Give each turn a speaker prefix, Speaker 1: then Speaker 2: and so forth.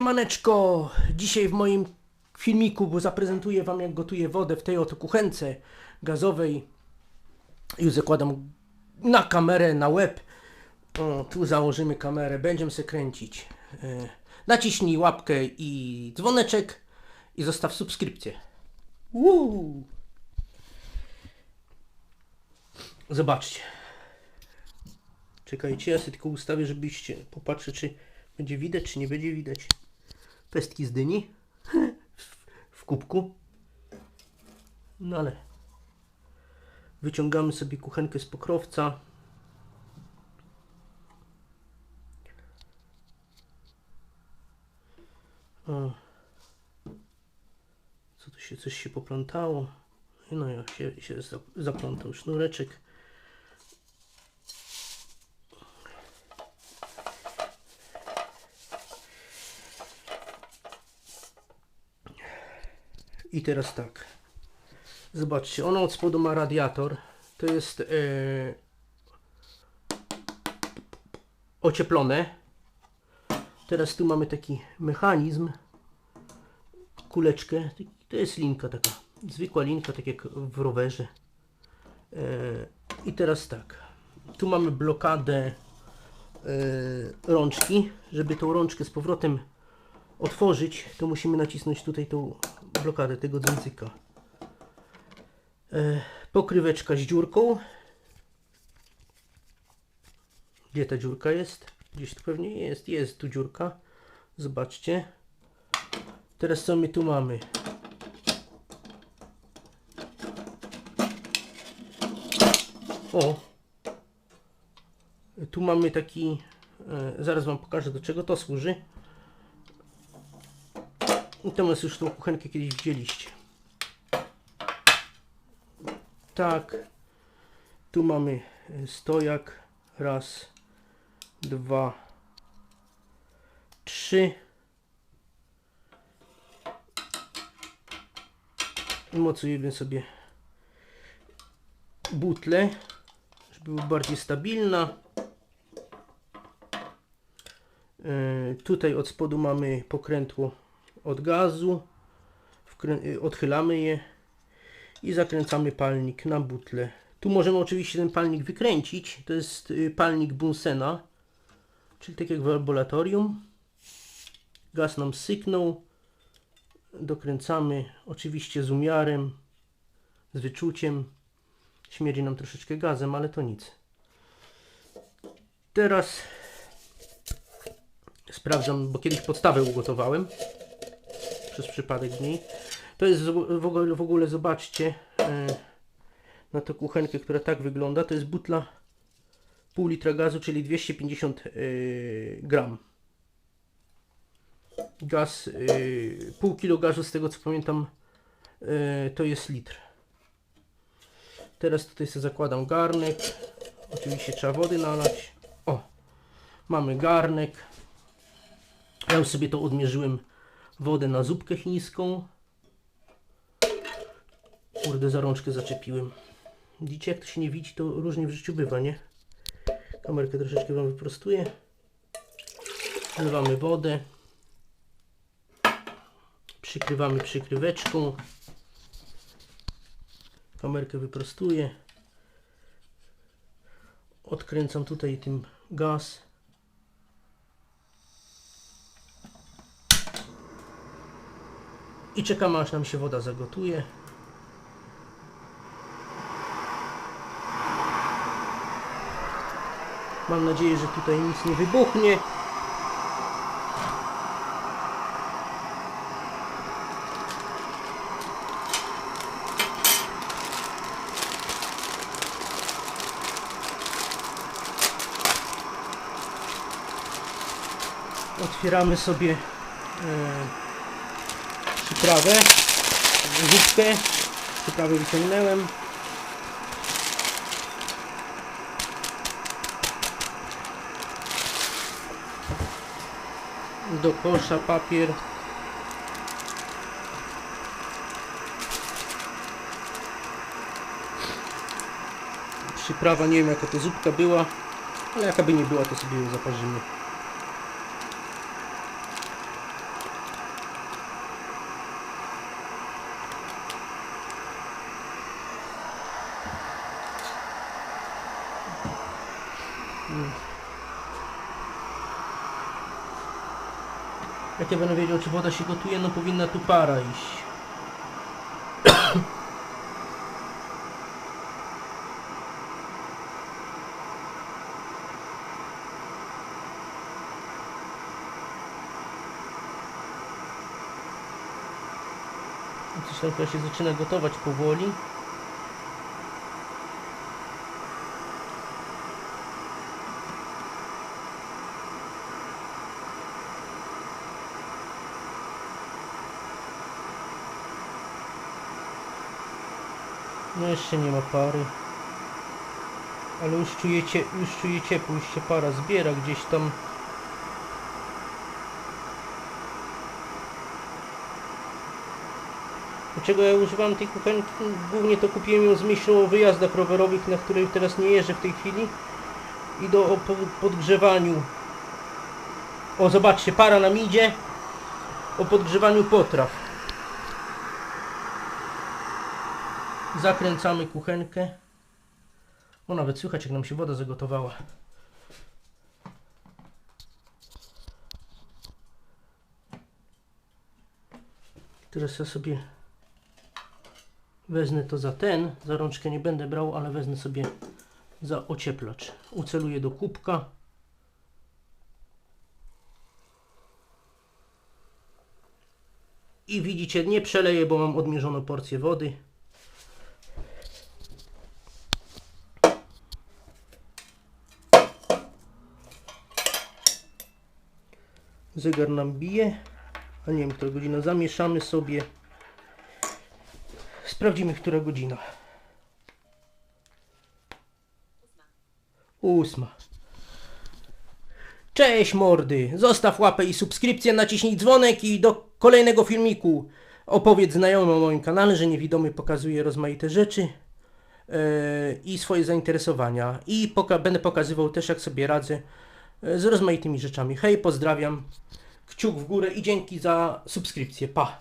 Speaker 1: Maneczko, dzisiaj w moim filmiku bo zaprezentuję Wam jak gotuję wodę w tej oto kuchence gazowej. Już zakładam na kamerę, na łeb. O, tu założymy kamerę, będziemy se kręcić. E, naciśnij łapkę i dzwoneczek i zostaw subskrypcję. Woo! Zobaczcie. Czekajcie, ja sobie tylko ustawię, żebyście popatrzeć, czy będzie widać, czy nie będzie widać. Pestki z dyni w, kubku. No ale wyciągamy sobie kuchenkę z pokrowca. O. Co tu się, coś się poplątało. No ja się, się za- zaplątał sznureczek. I teraz tak. Zobaczcie, ona od spodu ma radiator. To jest e, ocieplone. Teraz tu mamy taki mechanizm. Kuleczkę. To jest linka taka. Zwykła linka, tak jak w rowerze. E, I teraz tak. Tu mamy blokadę e, rączki. Żeby tą rączkę z powrotem otworzyć, to musimy nacisnąć tutaj tą blokadę tego dzwoncyka. E, pokryweczka z dziurką. Gdzie ta dziurka jest? Gdzieś tu pewnie jest. Jest tu dziurka. Zobaczcie. Teraz co my tu mamy? O! Tu mamy taki... E, zaraz Wam pokażę do czego to służy. Natomiast już tą kuchenkę kiedyś widzieliście. Tak. Tu mamy e, stojak. Raz, dwa, trzy. Mocujemy sobie butlę, żeby była bardziej stabilna. E, Tutaj od spodu mamy pokrętło od gazu. Y, odchylamy je i zakręcamy palnik na butlę. Tu możemy oczywiście ten palnik wykręcić. To jest y, palnik Bunsena, czyli tak jak w laboratorium. Gaz nam syknął. Dokręcamy oczywiście z umiarem, z wyczuciem. Śmierdzi nam troszeczkę gazem, ale to nic. Teraz sprawdzam, bo kiedyś podstawę ugotowałem przez przypadek w niej. To jest w ogóle, w ogóle zobaczcie e, na tę kuchenkę, która tak wygląda. To jest butla pół litra gazu, czyli 250 e, gram. Gaz, e, pół kilo gazu z tego co pamiętam to jest litr. Teraz tutaj sobie zakładam garnek. Oczywiście trzeba wody nalać. O, mamy garnek. Ja już sobie to odmierzyłem wodę na zupkę chińską. Kurde, za rączkę zaczepiłem. Widzicie, jak to się nie widzi, to różnie w życiu bywa, nie? Kamerkę troszeczkę Wam wyprostuję. Wlewamy wodę. Przykrywamy przykryweczką. Kamerkę wyprostuję. Odkręcam tutaj tym gaz. I czekamy aż nam się woda zagotuje. Mam nadzieję, że tutaj nic nie wybuchnie. Otwieramy sobie e, przyprawę, zupkę. Przyprawę wyciągnąłem. Do kosza papier. Przyprawa, nie wiem jaka to zupka była, ale jaka by nie była, to sobie ją zaparzymy. Jak ja będę wiedział, czy woda się gotuje, no powinna tu para iść. Coś tam się zaczyna gotować powoli. No jeszcze nie ma pary. Ale już czujecie, już czuje ciepło, już się para zbiera gdzieś tam. Dlaczego ja używam tej kuchenki? Głównie to kupiłem ją z myślą o wyjazdach rowerowych, na których teraz nie jeżdżę w tej chwili. I do podgrzewaniu. O, zobaczcie, para nam idzie. O podgrzewaniu potraw. Zakręcamy kuchenkę. O, nawet słychać jak nam się woda zagotowała. Teraz ja sobie wezmę to za ten. Za rączkę nie będę brał, ale wezmę sobie za ocieplacz. Uceluję do kubka. I widzicie, nie przeleję, bo mam odmierzoną porcję wody. Zegar nam bije, a nie wiem, która godzina. Zamieszamy sobie. Sprawdzimy, która godzina. Ósma. Cześć mordy! Zostaw łapę i subskrypcję, naciśnij dzwonek i do kolejnego filmiku opowiedz znajomym o moim kanale, że niewidomy pokazuje rozmaite rzeczy yy, i swoje zainteresowania. I poka będę pokazywał też jak sobie radzę z rozmaitymi rzeczami. Hej, pozdrawiam, kciuk w górę i dzięki za subskrypcję. Pa!